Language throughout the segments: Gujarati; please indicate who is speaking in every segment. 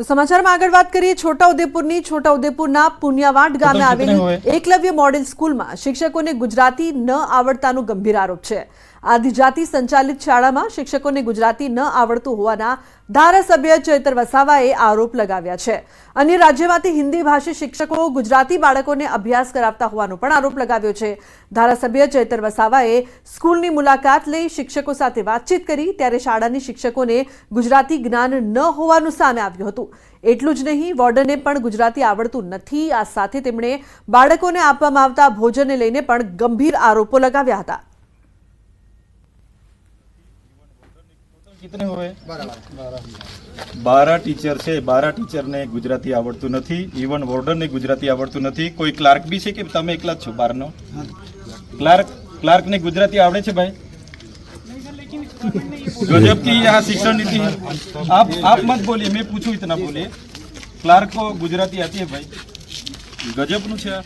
Speaker 1: તો સમાચારમાં આગળ વાત કરીએ છોટાઉદેપુરની છોટાઉદેપુરના પુનિયાવાડ ગામે આવેલી? એકલવ્ય મોડેલ સ્કૂલમાં શિક્ષકોને ગુજરાતી ન આવડતાનો ગંભીર આરોપ છે આદિજાતિ સંચાલિત શાળામાં શિક્ષકોને ગુજરાતી ન આવડતું હોવાના ધારાસભ્ય ચૈતર વસાવાએ આરોપ લગાવ્યા છે. અન્ય રાજ્યમાંથી હિન્દી ભાષી શિક્ષકો ગુજરાતી બાળકોને અભ્યાસ કરાવતા હોવાનો પણ આરોપ લગાવ્યો છે. ધારાસભ્ય ચૈતર વસાવાએ સ્કૂલની મુલાકાત લઈ શિક્ષકો સાથે વાતચીત કરી ત્યારે શાળાની શિક્ષકોને ગુજરાતી જ્ઞાન ન હોવાનું સામે આવ્યું હતું. એટલું જ નહીં, વોર્ડને પણ ગુજરાતી આવડતું નથી. આ સાથે તેમણે બાળકોને આપવામાં આવતા ભોજનને લઈને પણ ગંભીર આરોપો લગાવ્યા હતા.
Speaker 2: कितने हुए
Speaker 3: બારા ટીચર છે બારા ટીચરને ગુજરાતી આવડતું નથી ઇવન વોર્ડનને ગુજરાતી આવડતું નથી કોઈ ક્લાર્ક બી છે કે તમે એકલા જ છો બારનો ક્લાર્ક ક્લાર્કને ગુજરાતી આવડે છે ભાઈ गजब की यहाँ शिक्षण नीति है आप आप मत बोलिए मैं पूछूं इतना बोलिए क्लार्क को ગુજરાતી આતી હે ભાઈ ગજબનું છે આ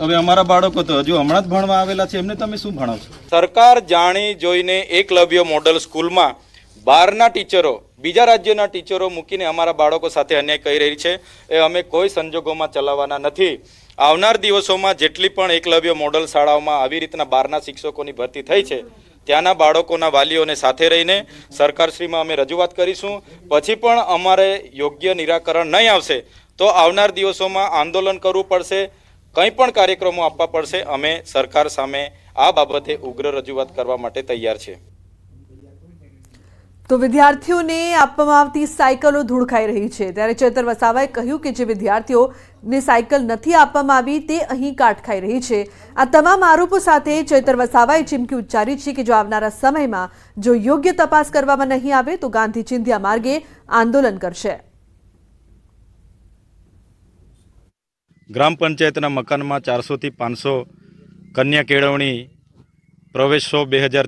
Speaker 3: હવે અમારા બાળકો તો હજુ હમણાં જ ભણવા આવેલા છે એમને તમે શું ભણાવશો સરકાર જાણી જોઈને એકલવ્ય મોડલ સ્કૂલમાં બહારના ટીચરો, બીજા રાજ્યના ટીચરો મૂકીને અમારા બાળકો સાથે અન્યાય કરી રહી છે. એ અમે કોઈ સંજોગોમાં ચલાવવાના નથી. આવનાર દિવસોમાં જેટલી પણ એકલવ્ય મોડલ શાળાઓમાં આવી રીતના બહારના શિક્ષકોની ભરતી થઈ છે, ત્યાંના બાળકોના વાલીઓને સાથે રહીને સરકારશ્રીમાં અમે રજૂઆત કરીશું. પછી પણ અમારે યોગ્ય નિરાકરણ નહીં આવશે, તો આવનાર દિવસોમાં આંદોલન કરવું પડશે, કંઈ પણ કાર્યક્રમો આપવા પડશે. અમે સરકાર સામે આ બાબતે ઉગ્ર રજૂઆત કરવા માટે તૈયાર છે
Speaker 1: તો વિદ્યાર્થીઓને આપવામાં આવતી સાયકલો ધૂળ ખાઈ રહી છે. ત્યારે ચેતર વસાવાએ કહ્યું કે જે વિદ્યાર્થીઓને સાયકલ નથી આપવામાં આવી તે અહીં કાટ ખાઈ રહી છે. આ તમામ આરોપો સાથે ચેતર વસાવાએ ચીમકી ઉચ્ચારી છે કે જો આવનારા સમયમાં જો યોગ્ય તપાસ કરવામાં નહીં આવે તો ગાંધી ચિંધ્યા માર્ગે આંદોલન કરશે.
Speaker 3: ગ્રામ પંચાયતના મકાનમાં ચારસોથી પાંચસો કન્યા કેળવણી પ્રવેશો બે હજાર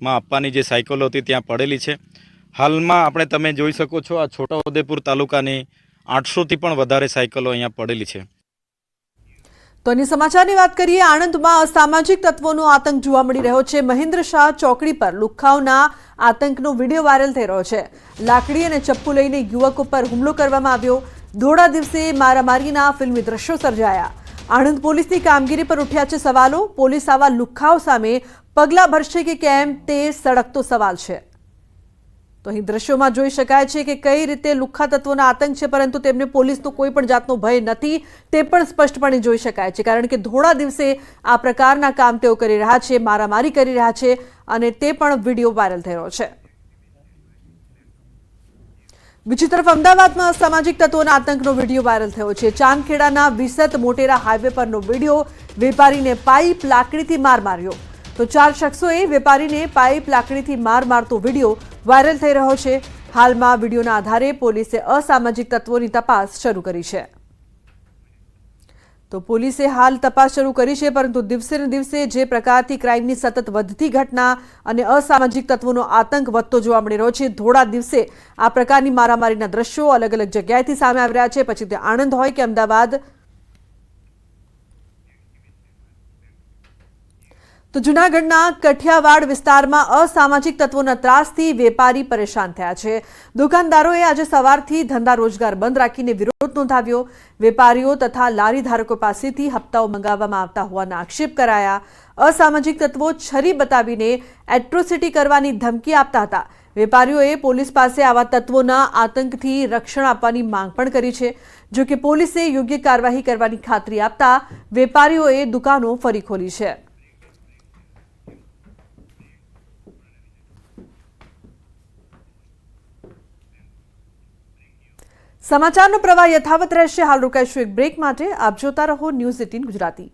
Speaker 3: તેવીસમાં આપવાની જે સાયકલો હતી ત્યાં પડેલી છે. હાલમાં આપણે તમે જોઈ શકો છો આ છોટાઉદેપુર તાલુકાની આઠસોથી પણ વધારે સાયકલો અહીંયા પડેલી છે.
Speaker 1: તો એની સમાચારની વાત કરીએ, આણંદમાં અસામાજિક તત્વોનો આતંક જોવા મળી રહ્યો છે. મહેન્દ્ર શાહ ચોકડી પર લુખાવના આતંકનો વીડિયો વાયરલ થઈ રહ્યો છે. લાકડી અને ચપ્પુ લઈને યુવકો પર હુમલો કરવામાં આવ્યો. ધોળા દિવસે મારામારીના ફિલ્મી દ્રશ્યો સર્જાયા. આણંદ પોલીસની કામગીરી પર ઉઠ્યા છે સવાલો. પોલીસ આવા લુખ્ખાઓ સામે પગલાં ભરશે કે કેમ તે સળગતો સવાલ છે. તો અહીં દ્રશ્યોમાં જોઈ શકાય છે કે કઈ રીતે લુખ્ખા તત્વોના આતંક છે, પરંતુ તેમને પોલીસનો કોઈ પણ જાતનો ભય નથી, તે પણ સ્પષ્ટપણે જોઈ શકાય છે. કારણ કે ધોળા દિવસે આ પ્રકારના કામ તેઓ કરી રહ્યા છે, મારામારી કરી રહ્યા છે અને તે પણ વીડિયો વાયરલ થઈ રહ્યો છે. બીજી તરફ અમદાવાદમાં સામાજિક તત્વોના આતંકનો વીડિયો વાયરલ થયો છે. ચાંદખેડાના વિસત મોટેરા હાઈવે પરનો વીડિયો વેપારીને પાઇપ લાકડીથી માર માર્યો. તો ચાર શખ્સોએ વેપારીને પાઇપ લાકડીથી માર મારતો વીડિયો વાયરલ થઈ રહ્યો છે. હાલમાં વિડીયોના આધારે પોલીસે અસામાજિક તત્વોની તપાસ શરૂ કરી છે. તો પોલીસે હાલ તપાસ શરૂ કરી છે, પરંતુ દિવસે ને દિવસે જે પ્રકારથી ક્રાઇમની સતત વધતી ઘટના અને અસામાજિક તત્વોનો આતંક વધતો જોવા મળી રહ્યો છે, થોડા દિવસે આ પ્રકારની મારામારીના દ્રશ્યો અલગ અલગ જગ્યાએથી સામે આવી રહ્યા છે. પછી તે આણંદ હોય કે અમદાવાદ તો જૂનાગઢના કઠિયાવાડ વિસ્તારમાં અસામાજિક તત્વોના ત્રાસથી વેપારી પરેશાન થયા છે. દુકાનદારોએ આજે સવારથી ધંધા રોજગાર બંધ રાખીને વિરોધ નોંધાવ્યો. વેપારીઓ તથા લારી ધારકો પાસેથી હપ્તાઓ મંગાવવામાં આવતા હોવાના આક્ષેપ કરાયા. અસામાજિક તત્વો છરી બતાવીને એટ્રોસિટી કરવાની ધમકી આપતા હતા. વેપારીઓએ પોલીસ પાસે આવા તત્વોના આતંકથી રક્ષણ આપવાની માંગ પણ કરી છે. જો કે પોલીસે યોગ્ય કાર્યવાહી કરવાની ખાતરી આપતા વેપારીઓએ દુકાનો ફરી ખોલી છે. સમાચારનો પ્રવાહ યથાવત રહેશે. હાલ રોકાઈશું એક બ્રેક માટે. આપ જોતા રહો ન્યૂઝ એટીન ગુજરાતી.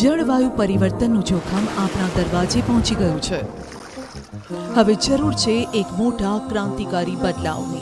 Speaker 4: જળવાયુ પરિવર્તનનું જોખમ આપણા દરવાજે પહોંચી ગયું છે. હવે જરૂર છે એક મોટા ક્રાંતિકારી બદલાવની.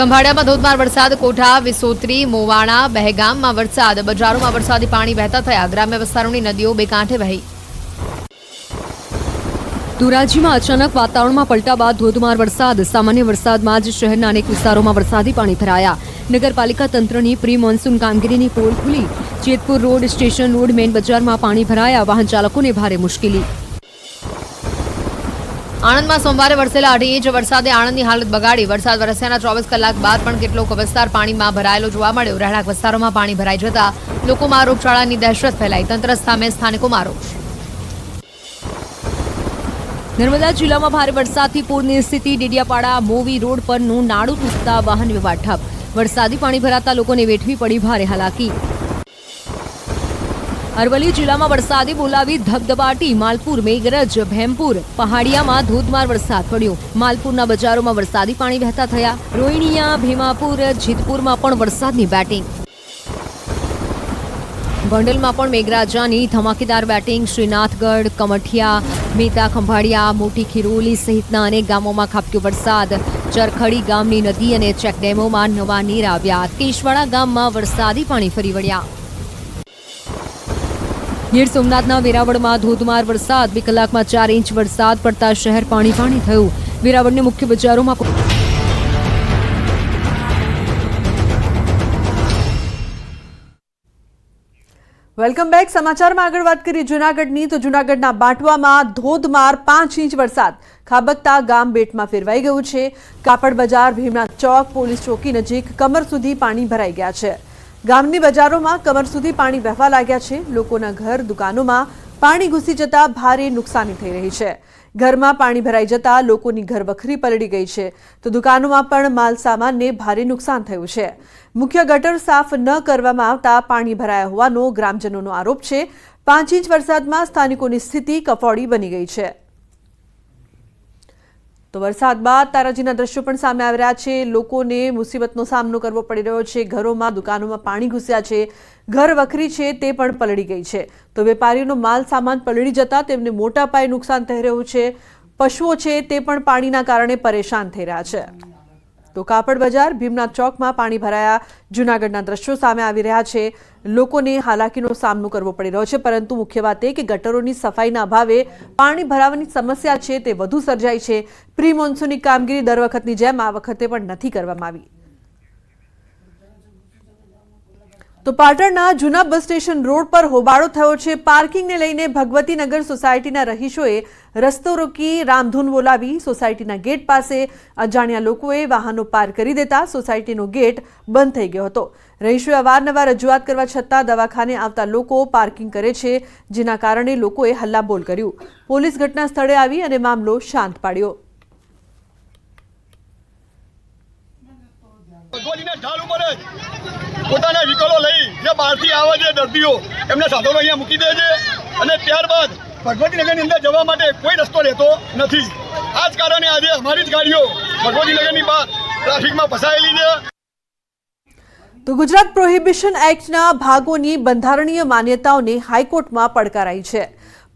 Speaker 5: ખંભાળિયામાં ધોધમાર વરસાદ. કોઠા, વિસોત્રી, મોવાણા, બહેગામમાં વરસાદ. બજારોમાં વરસાદી પાણી વહેતા થયા. ગ્રામ્ય વિસ્તારોની નદીઓ બે કાંઠે વહી. ધોરાજીમાં અચાનક વાતાવરણમાં પલટા બાદ ધોધમાર વરસાદ. સામાન્ય વરસાદમાં જ શહેરના અનેક વિસ્તારોમાં વરસાદી પાણી ભરાયા. નગરપાલિકા તંત્રની પ્રી મોન્સૂન કામગીરીની પોલ ખુલી. Jetpur road, station road, main બજારમાં પાણી ભરાયા. વાહન ચાલકોને ભારે મુશ્કેલી. આણંદમાં સોમવારે વરસેલા અઢી ઇંચ વરસાદે આણંદની હાલત બગાડી. વરસાદ વરસ્યાના ચોવીસ કલાક બાદ પણ કેટલોક વિસ્તાર પાણીમાં ભરાયેલો જોવા મળ્યો. રહેણાંક વિસ્તારોમાં પાણી ભરાઈ જતા લોકોમાં રોગચાળાની દહેશત ફેલાઈ. તંત્ર સામે સ્થાનિકોમાં રોષ નર્મદા જિલ્લામાં ભારે વરસાદથી પૂરની સ્થિતિ. ડેડિયાપાડા, મોવી રોડ પરનું નાડું તૂટતા વાહન વ્યવહાર ઠપ. વરસાદી પાણી ભરાતા લોકોને વેઠવી પડી ભારે હાલાકી. અરવલ્લી જિલ્લામાં વરસાદે બોલાવી ધબધબાટી. માલપુર, મેઘરજ, ભેમપુર પહાડિયામાં ધોધમાર વરસાદ પડ્યો. માલપુરના બજારોમાં વરસાદી પાણી વહેતા થયા. રોહિણીયા, ભીમાપુર, જીતપુરમાં પણ વરસાદની બેટિંગ. ગોંડલમાં પણ મેઘરાજાની ધમાકેદાર બેટિંગ. શ્રીનાથગઢ, કમઠિયા, મેતા ખંભાળિયા, મોટી ખીરોલી સહિતના અનેક ગામોમાં ખાબક્યો વરસાદ. ચરખડી ગામની નદી અને ચેકડેમોમાં નવા નીર આવ્યા. કેશવાડા ગામમાં વરસાદી પાણી ફરી વળ્યા. ગીર સોમનાથના વેરાવળમાં ધોધમાર વરસાદ, બે કલાકમાં ચાર ઇંચ વરસાદ પડતા શહેર પાણી પાણી થયું. વેરાવળની મુખ્ય બજારોમાં
Speaker 1: વેલકમ બેક. સમાચારમાં આગળ વાત કરીએ જૂનાગઢની. તો જૂનાગઢના બાંટવામાં ધોધમાર પાંચ ઇંચ વરસાદ. ખાબકતા ગામ બેટમાં ફેરવાઈ ગયું છે. કાપડ બજાર ભીમનાથ ચોક, પોલીસ ચોકી નજીક કમર સુધી પાણી ભરાઈ ગયા છે. ગામની બજારોમાં કમર સુધી પાણી વહેવા લાગ્યા છે. લોકોના ઘર, દુકાનોમાં પાણી ઘૂસી જતા ભારે નુકસાની થઈ રહી છે. ઘરમાં પાણી ભરાઈ જતા લોકોની ઘર વખરી પલળી ગઈ છે. તો દુકાનોમાં પણ માલ સામાનને ભારે નુકસાન થયું છે. મુખ્ય ગટર સાફ ન કરવામાં આવતા પાણી ભરાયા હોવાનો ગ્રામજનોનો આરોપ છે. પાંચ ઇંચ વરસાદમાં સ્થાનિકોની સ્થિતિ કફોડી બની ગઈ છે. તો વરસાદ બાદ તારાજીના દ્રશ્યો પણ સામે આવી રહ્યા છે. લોકોને મુસીબતનો સામનો કરવો પડી રહ્યો છે. ઘરોમાં, દુકાનોમાં પાણી ઘૂસ્યા છે. ઘર વખરી છે, તે પણ પલળી ગઈ છે. તો વેપારીઓનો માલ સામાન પલળી જતા તેમને મોટા પાયે નુકસાન થઈ રહ્યું છે. પશુઓ છે, તે પણ પાણીના કારણે પરેશાન થઈ રહ્યા છે. તો કાપડ બજાર, ભીમનાથ ચોકમાં પાણી ભરાયા. જૂનાગઢના દ્રશ્યો સામે આવી રહ્યા છે. લોકોને હાલાકીનો સામનો કરવો પડી રહ્યો છે, પરંતુ મુખ્ય વાત એ કે ગટરોની સફાઈના અભાવે પાણી ભરાવાની સમસ્યા છે તે વધુ સર્જાઈ છે. પ્રી મોન્સૂનની કામગીરી દર વખતની જેમ આ વખતે પણ નથી કરવામાં આવી. તો પાટણના જૂના બસ સ્ટેશન રોડ પર હોબાળો થયો છે. પાર્કિંગને લઈને ભગવતીનગર સોસાયટીના રહીશોએ રસ્તો રોકી રામધૂન બોલાવી. સોસાયટીના ગેટ પાસે અજાણ્યા લોકોએ વાહનો પાર કરી દેતા સોસાયટીનો ગેટ બંધ થઈ ગયો હતો. રહીશોએ અવારનવાર રજૂઆત કરવા છતાં દવાખાને આવતા લોકો પાર્કિંગ કરે છે, જેના કારણે લોકોએ હલ્લાબોલ કર્યું. પોલીસ ઘટના સ્થળે આવી અને મામલો શાંત પાડ્યો.
Speaker 6: ભગવતીના ઢાળ ઉપર પોતાના વિકલો લઈ જે બહારથી આવે છે દર્દીઓ, એમને સાધનો અહીંયા મૂકી દે છે. અને ત્યારબાદ ભગવતીનગરની અંદર જવા માટે કોઈ રસ્તો રહેતો નથી. આ જ કારણે આજે અમારી જ ગાડીઓ ભગવતીનગરની બહાર ટ્રાફિકમાં ફસાયેલી છે.
Speaker 1: તો ગુજરાત પ્રોહિબિશન એક્ટના ભાગોની બંધારણીય માન્યતાઓને હાઈકોર્ટમાં પડકારાઈ છે.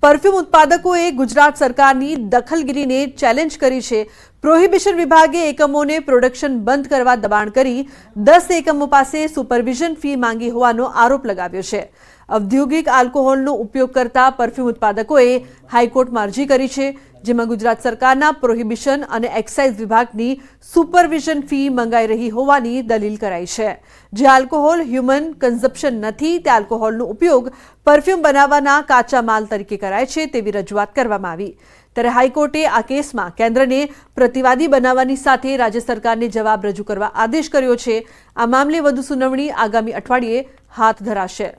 Speaker 1: પરફ્યુમ ઉત્પાદકોએ ગુજરાત સરકારની દખલગીરીને ચેલેન્જ કરી છે. પ્રોહિબિશન વિભાગે એકમોને પ્રોડક્શન બંધ કરવા દબાણ કરી દસ એકમો પાસે સુપરવિઝન ફી માંગી હોવાનો આરોપ લગાવ્યો છે. ઔદ્યોગિક આલ્કોહોલનો ઉપયોગ કરતા પરફ્યુમ ઉત્પાદકોએ હાઈકોર્ટમાં અરજી કરી છે, જેમાં ગુજરાત સરકારના પ્રોહિબિશન અને એક્સાઇઝ વિભાગની સુપરવિઝન ફી મંગાઈ રહી હોવાની દલીલ કરાઈ છે. જે આલ્કોહોલ હ્યુમન કન્ઝપ્શન નથી, તે આલ્કોહોલનો ઉપયોગ પરફ્યુમ બનાવવાના કાચા માલ તરીકે કરાય છે તેવી રજૂઆત કરવામાં આવી. ત્યારે હાઈકોર્ટે આ કેસમાં કેન્દ્રને પ્રતિવાદી બનાવવાની સાથે રાજ્ય સરકારને જવાબ રજૂ કરવા આદેશ કર્યો છે. આ મામલે વધુ સુનાવણી આગામી અઠવાડિયે હાથ ધરાશે.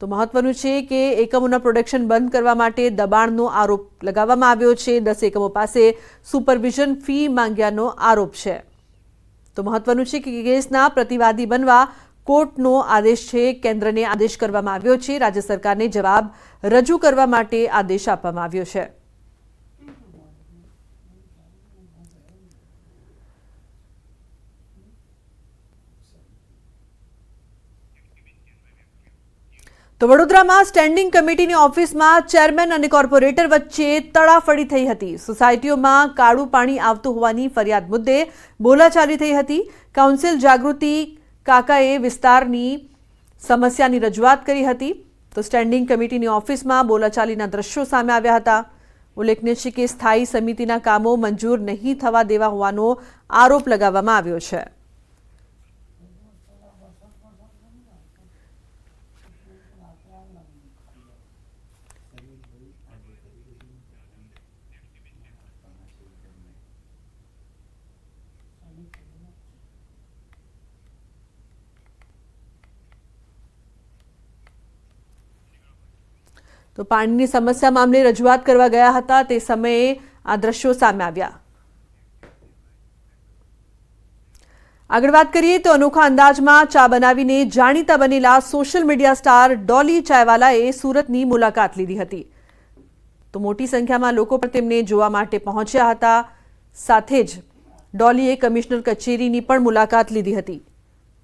Speaker 1: તો મહત્વનું છે કે એકમોના પ્રોડક્શન બંધ કરવા માટે દબાણનો આરોપ લગાવવામાં આવ્યો છે. દસ એકમો પાસે સુપરવિઝન ફી માંગ્યાનો આરોપ છે. તો મહત્વનું છે કે કેસના પ્રતિવાદી બનવા કોર્ટનો આદેશ છે. કેન્દ્રને આદેશ કરવામાં આવ્યો છે. રાજ્ય સરકારને જવાબ રજૂ કરવા માટે આદેશ આપવામાં આવ્યો છે. તો વડોદરામાં સ્ટેન્ડિંગ કમિટીની ઓફિસમાં ચેરમેન અને કોર્પોરેટર વચ્ચે તડાફડી થઈ હતી. સોસાયટીઓમાં કાળું પાણી આવતું હોવાની ફરિયાદ મુદ્દે બોલાચાલી થઈ હતી. કાઉન્સિલ જાગૃતિ કાકાએ વિસ્તારની સમસ્યાની રજૂઆત કરી હતી. તો સ્ટેન્ડિંગ કમિટીની ઓફિસમાં બોલાચાલીના દ્રશ્યો સામે આવ્યા હતા. ઉલ્લેખનીય છે કે સ્થાયી સમિતિના કામો મંજૂર નહીં થવા દેવા હોવાનો આરોપ લગાવવામાં આવ્યો છે. તો પાણીની સમસ્યા મામલે રજૂઆત કરવા ગયા હતા. તે સમયે આ દ્રશ્યો સામે આવ્યા. આગળ વાત કરીએ તો અનોખા અંદાજમાં ચા બનાવીને જાણીતા બનેલા સોશિયલ મીડિયા સ્ટાર ડોલી ચાયવાલાએ સુરતની મુલાકાત લીધી હતી. તો મોટી સંખ્યામાં લોકો પણ તેમને જોવા માટે પહોંચ્યા હતા. સાથે જ ડોલીએ કમિશનર કચેરીની પણ મુલાકાત લીધી હતી.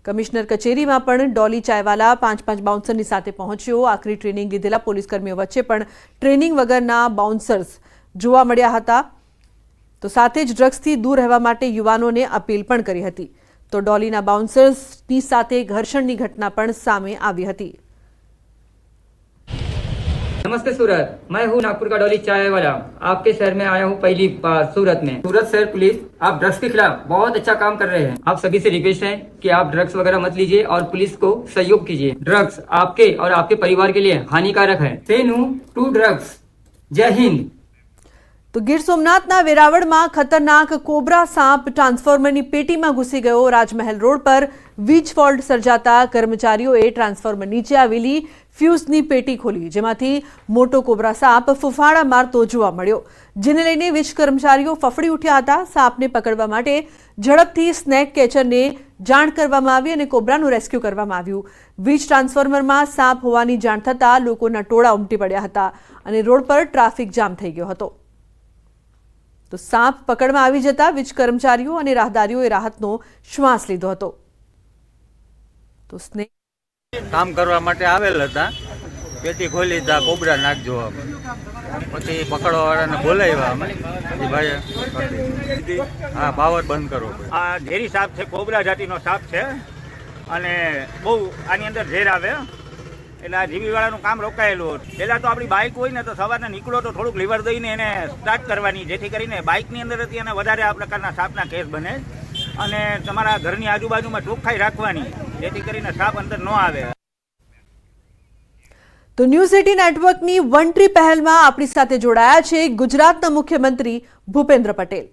Speaker 1: કમિશનર કચેરીમાં પણ ડોલી ચાયવાલા પાંચ પાંચ બાઉન્સરની સાથે પહોંચ્યો. આખરી ટ્રેનિંગ લીધેલા પોલીસકર્મીઓ વચ્ચે પણ ટ્રેનિંગ વગરના બાઉન્સર્સ જોવા મળ્યા હતા. તો સાથે જ ડ્રગ્સથી દૂર રહેવા માટે યુવાનોને અપીલ પણ કરી હતી. તો ડોલીના બાઉન્સર્સની સાથે ઘર્ષણની ઘટના પણ સામે આવી હતી.
Speaker 7: नमस्ते सूरत, मैं हूँ नागपुर का डोली चाय वाला आपके शहर में आया हूँ पहली बार सूरत में। सूरत शहर पुलिस, आप ड्रग्स के खिलाफ बहुत अच्छा काम कर रहे हैं। आप सभी से रिक्वेस्ट है कि आप ड्रग्स वगैरह मत लीजिए और पुलिस को सहयोग कीजिए। ड्रग्स आपके और आपके परिवार के लिए हानिकारक है। से नो, टू ड्रग्स। जय हिंद।
Speaker 1: તો ગીર સોમનાથના વેરાવળમાં ખતરનાક કોબરા સાપ ટ્રાન્સફોર્મરની પેટીમાં ઘૂસી ગયો. રાજમહેલ રોડ પર વીજ ફોલ્ટ સર્જાતા કર્મચારીઓએ ટ્રાન્સફોર્મર નીચે આવેલી ફ્યુઝની પેટી ખોલી. જેમાંથી મોટો કોબરા સાપ ફુફાડા મારતો જોવા મળ્યો. જેને લઈને વીજ કર્મચારીઓ ફફડી ઉઠ્યા હતા. સાપને પકડવા માટે ઝડપથી સ્નેક કેચરને જાણ કરવામાં આવી અને કોબરાનું રેસ્ક્યુ કરવામાં આવ્યું. વીજ ટ્રાન્સફોર્મરમાં સાપ હોવાની જાણ થતાં લોકોના ટોળા ઉમટી પડ્યા હતા અને રોડ પર ટ્રાફિક જામ થઈ ગયો હતો. તો સાપ પકડમાં આવી જતા વીજ કર્મચારીઓ અને રાહદારીઓએ રાહતનો શ્વાસ લીધો હતો. તો સ્નેહ
Speaker 8: કામ કરવા માટે આવેલ હતા. પેટી ખોલી તા કોબરા નાખજો. પછી પકડવાવાળાને બોલાવ્યા અમે. પછી ભાઈએ હા પાવર બંધ કરો
Speaker 9: આ ઝેરી સાપ છે કોબરા જાતિનો સાપ છે. અને બહુ આની અંદર ઝેર આવે. એટલે આ જીવીવાળાનું કામ રોકાયેલું પહેલાં તો આપણી બાઇક હોય ને તો સવારના નીકળો તો થોડુંક લીવર દઈને એને સ્ટાર્ટ કરવાની, જેથી કરીને બાઇકની અંદર હતી અને વધારે આ પ્રકારના સાપના કેસ બને. અને તમારા ઘરની આજુબાજુમાં ચોખ્ખાઈ રાખવાની, જેથી કરીને સાપ અંદર ન આવે.
Speaker 1: તો ન્યૂઝ એટી નેટવર્કની વન ટ્રી પહેલમાં આપણી સાથે જોડાયા છે ગુજરાતના મુખ્યમંત્રી ભૂપેન્દ્ર પટેલ.